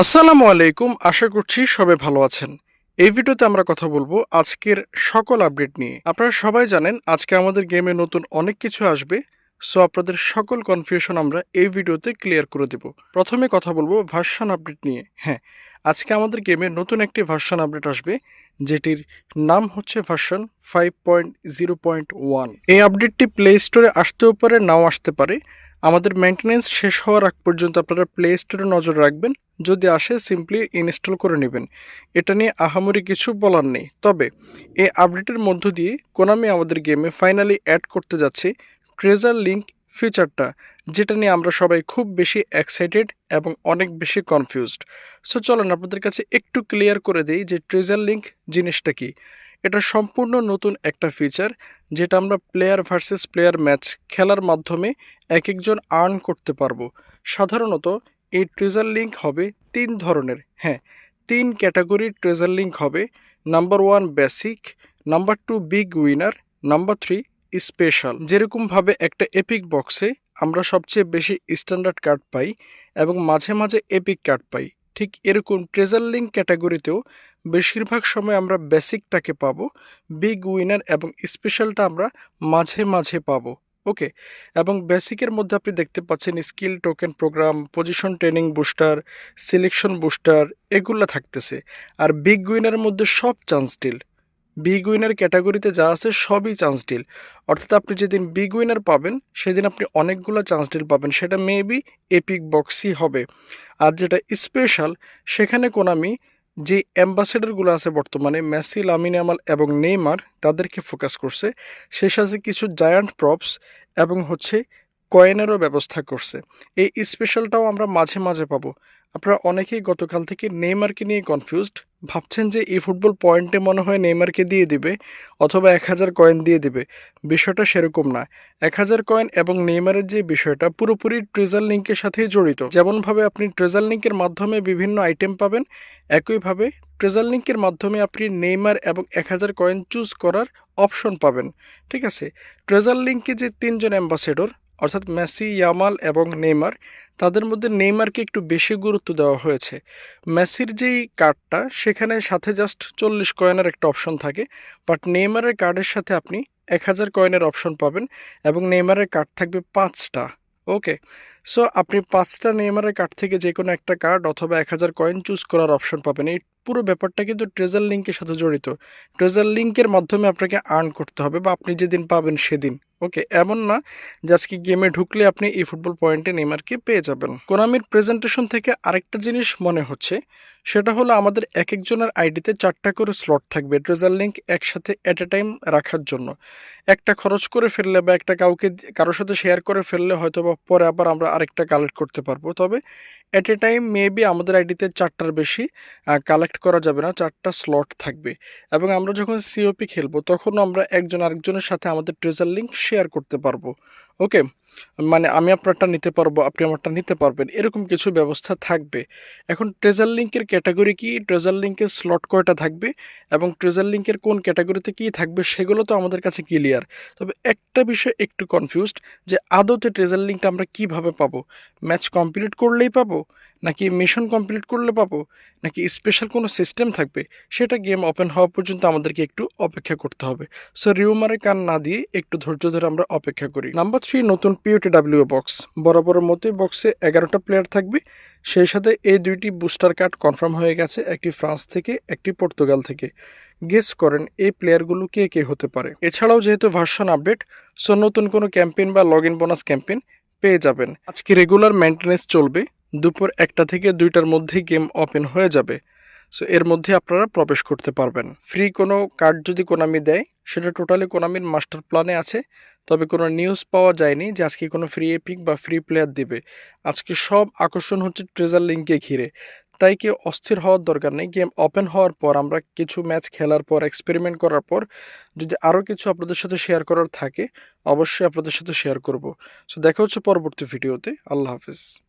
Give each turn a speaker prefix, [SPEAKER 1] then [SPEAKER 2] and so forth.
[SPEAKER 1] আসসালামু আলাইকুম, আশা করছি সবাই ভালো আছেন। এই ভিডিওতে আমরা কথা বলব আজকের সকল আপডেট নিয়ে। আপনারা সবাই জানেন আজকে আমাদের গেমে নতুন অনেক কিছু আসবে, সো আপনাদের সকল কনফিউশন আমরা এই ভিডিওতে ক্লিয়ার করে দেব। প্রথমে কথা বলব ভার্সন আপডেট নিয়ে। হ্যাঁ আজকে আমাদের গেমে নতুন একটি ভার্সন আপডেট আসবে, যেটির নাম হচ্ছে version five point zero point one এই আপডেটটি প্লে স্টোরে আসতেও পারে, নাও আসতে পারে। আমাদের মেনটেনেন্স শেষ হওয়ার আগ পর্যন্ত আপনারা প্লে স্টোরে নজর রাখবেন। যদি আসে সিম্পলি ইনস্টল করে নেবেন। এটা নিয়ে আহামরি কিছু বলার নেই। তবে, এই আপডেটের মধ্য দিয়ে কোনামি আমাদের গেমে ফাইনালি অ্যাড করতে যাচ্ছে ট্রেজার লিঙ্ক ফিচারটা যেটা নিয়ে আমরা সবাই খুব বেশি এক্সাইটেড এবং অনেক বেশি কনফিউজড সো চলেন আপনাদের কাছে একটু ক্লিয়ার করে দিই যে ট্রেজার লিঙ্ক জিনিসটা কি। এটা সম্পূর্ণ নতুন একটা ফিচার যেটা আমরা প্লেয়ার ভার্সেস প্লেয়ার ম্যাচ খেলার মাধ্যমে এক একজন আর্ন করতে পারব। সাধারণত এই ট্রেজার লিঙ্ক হবে তিন ধরনের। হ্যাঁ তিন ক্যাটাগরির ট্রেজার লিঙ্ক হবে। Number one basic number two big winner number three special যেরকমভাবে একটা এপিক বক্সে আমরা সবচেয়ে বেশি স্ট্যান্ডার্ড কার্ড পাই এবং মাঝে মাঝে এপিক কার্ড পাই। ঠিক এরকম ট্রেজার লিঙ্ক ক্যাটাগরিতেও বেশিরভাগ সময় আমরা বেসিকটাকে পাবো বিগ উইনার এবং স্পেশালটা আমরা মাঝে মাঝে পাবো ওকে এবং বেসিকের মধ্যে আপনি দেখতে পাচ্ছেন skill token program position training booster selection booster এগুলো থাকতেছে। আর বিগ উইনারের মধ্যে সব চান্স ডিল বিগ উইনার ক্যাটাগরিতে যা আছে সবই চান্স ডিল অর্থাৎ আপনি যেদিন বিগ উইনার পাবেন, সেদিন আপনি অনেকগুলো চান্স ডিল পাবেন, সেটা মেবি এপিক বক্সই হবে। আর যেটা স্পেশাল সেখানে কোনামি যে অ্যাম্বাসেডারগুলো আছে বর্তমানে মেসি লামিন আমাল এবং নেইমার তাদেরকে ফোকাস করছে। সেই সাথে কিছু জায়ান্ট প্রপস এবং হচ্ছে কয়েনেরও ব্যবস্থা করছে। এই স্পেশালটাও আমরা মাঝে মাঝে পাবো। আপনারা অনেকেই গতকাল থেকে নেইমারকে নিয়ে কনফিউজড ভাবছেন যে এই ফুটবল পয়েন্টে মনে হয় নেইমারকে দিয়ে দিবে অথবা এক হাজার কয়েন দিয়ে দিবে। বিষয়টা সেরকম না। এক হাজার কয়েন এবং নেইমারের যে বিষয়টা পুরোপুরি ট্রেজার লিঙ্কের সাথেই জড়িত। যেমনভাবে আপনি ট্রেজার লিঙ্কের মাধ্যমে বিভিন্ন আইটেম পাবেন, একইভাবে ট্রেজার লিঙ্কের মাধ্যমে আপনি নেইমার এবং এক হাজার কয়েন চুজ করার অপশন পাবেন। ঠিক আছে? ট্রেজার লিঙ্কে যে তিনজন অ্যাম্বাসেডর অর্থাৎ মেসি, ইয়ামাল এবং নেইমার, তাদের মধ্যে নেইমারকে একটু বেশি গুরুত্ব দেওয়া হয়েছে। মেসির যেই কার্ডটা, সেখানে সাথে জাস্ট চল্লিশ কয়েনের একটা অপশন থাকে বাট নেইমারের কার্ডের সাথে আপনি এক হাজার কয়েনের অপশন পাবেন এবং নেইমারের কার্ড থাকবে পাঁচটা ওকে সো আপনি পাঁচটা নেইমারের কার্ড থেকে যে কোনো একটা কার্ড অথবা এক হাজার কয়েন চুজ করার অপশন পাবেন। এই পুরো ব্যাপারটা কিন্তু ট্রেজার লিঙ্কের সাথে জড়িত। ট্রেজার লিঙ্কের মাধ্যমে আপনাকে আর্ন করতে হবে বা আপনি যেদিন পাবেন সেদিন ওকে এমন না যে আজকে গেমে ঢুকলে আপনি এই ফুটবল পয়েন্টে নেমারকে পেয়ে যাবেন। কোনামির প্রেজেন্টেশন থেকে আরেকটা জিনিস মনে হচ্ছে সেটা হলো আমাদের এক একজনের আইডিতে চারটা করে স্লট থাকবে ট্রেজার লিঙ্ক একসাথে অ্যাট এ টাইম রাখার জন্য। একটা খরচ করে ফেললে বা একটা কাউকে কারোর সাথে শেয়ার করে ফেললে হয়তো বা পরে আবার আমরা আরেকটা কালেক্ট করতে পারব। তবে অ্যাট এ টাইম মেবি আমাদের আইডিতে চারটার বেশি কালেক্ট করা যাবে না, চারটা স্লট থাকবে। এবং আমরা যখন সিওপি খেলব তখনও আমরা একজন আরেকজনের সাথে আমাদের ট্রেজার লিঙ্ক শেয়ার করতে পারব। ওকে মানে আমি আপনারটা নিতে পারব, আপনি আমারটা নিতে পারবেন, এরকম কিছু ব্যবস্থা থাকবে। এখন ট্রেজার লিঙ্কের ক্যাটাগরি কি? ট্রেজার লিঙ্কের স্লট কয়টা থাকবে? এবং ট্রেজার লিঙ্কের কোন ক্যাটাগরিতে কী থাকবে সেগুলো তো আমাদের কাছে ক্লিয়ার তবে একটা বিষয় একটু কনফিউজড যে আদতে ট্রেজার লিঙ্কটা আমরা কীভাবে পাবো? ম্যাচ কমপ্লিট করলেই পাবো? নাকি মিশন কমপ্লিট করলে পাবো? নাকি স্পেশাল কোনো সিস্টেম থাকবে? সেটা গেম ওপেন হওয়া পর্যন্ত আমাদেরকে একটু অপেক্ষা করতে হবে। সো রিউমারে কান না দিয়ে একটু ধৈর্য ধরে আমরা অপেক্ষা করি। নাম্বার থ্রি নতুন পিওটি ডাব্লিউ বক্স বরাবরের মতোই বক্সে এগারোটা প্লেয়ার থাকবে। সেই সাথে এই দুইটি বুস্টার কার্ড কনফার্ম হয়ে গেছে একটি ফ্রান্স থেকে, একটি পর্তুগাল থেকে। গেস করেন এই প্লেয়ারগুলো কে কে হতে পারে। এছাড়াও যেহেতু ভার্সন আপডেট সো নতুন কোনো ক্যাম্পেইন বা লগ ইন বোনাস ক্যাম্পেইন পেয়ে যাবেন। আজকে রেগুলার মেনটেনেন্স চলবে। দুপুর একটা থেকে দুইটার মধ্যেই গেম ওপেন হয়ে যাবে। সো, এর মধ্যে আপনারা প্রবেশ করতে পারবেন। ফ্রি কোনো কার্ড যদি কোনামি দেয়, সেটা টোটালি কোনামির মাস্টার প্ল্যানে আছে। তবে কোনো নিউজ পাওয়া যায়নি যে আজকে কোনো ফ্রি এপিক বা ফ্রি প্লেয়ার দিবে। আজকে সব আকর্ষণ হচ্ছে ট্রেজার লিঙ্কে ঘিরে। তাই কেউ অস্থির হওয়ার দরকার নেই। গেম ওপেন হওয়ার পর, আমরা কিছু ম্যাচ খেলার পর, এক্সপেরিমেন্ট করার পর, যদি আরও কিছু আপনাদের সাথে শেয়ার করার থাকে, অবশ্যই আপনাদের সাথে শেয়ার করব। সো, দেখা হচ্ছে পরবর্তী ভিডিওতে। আল্লাহ হাফিজ।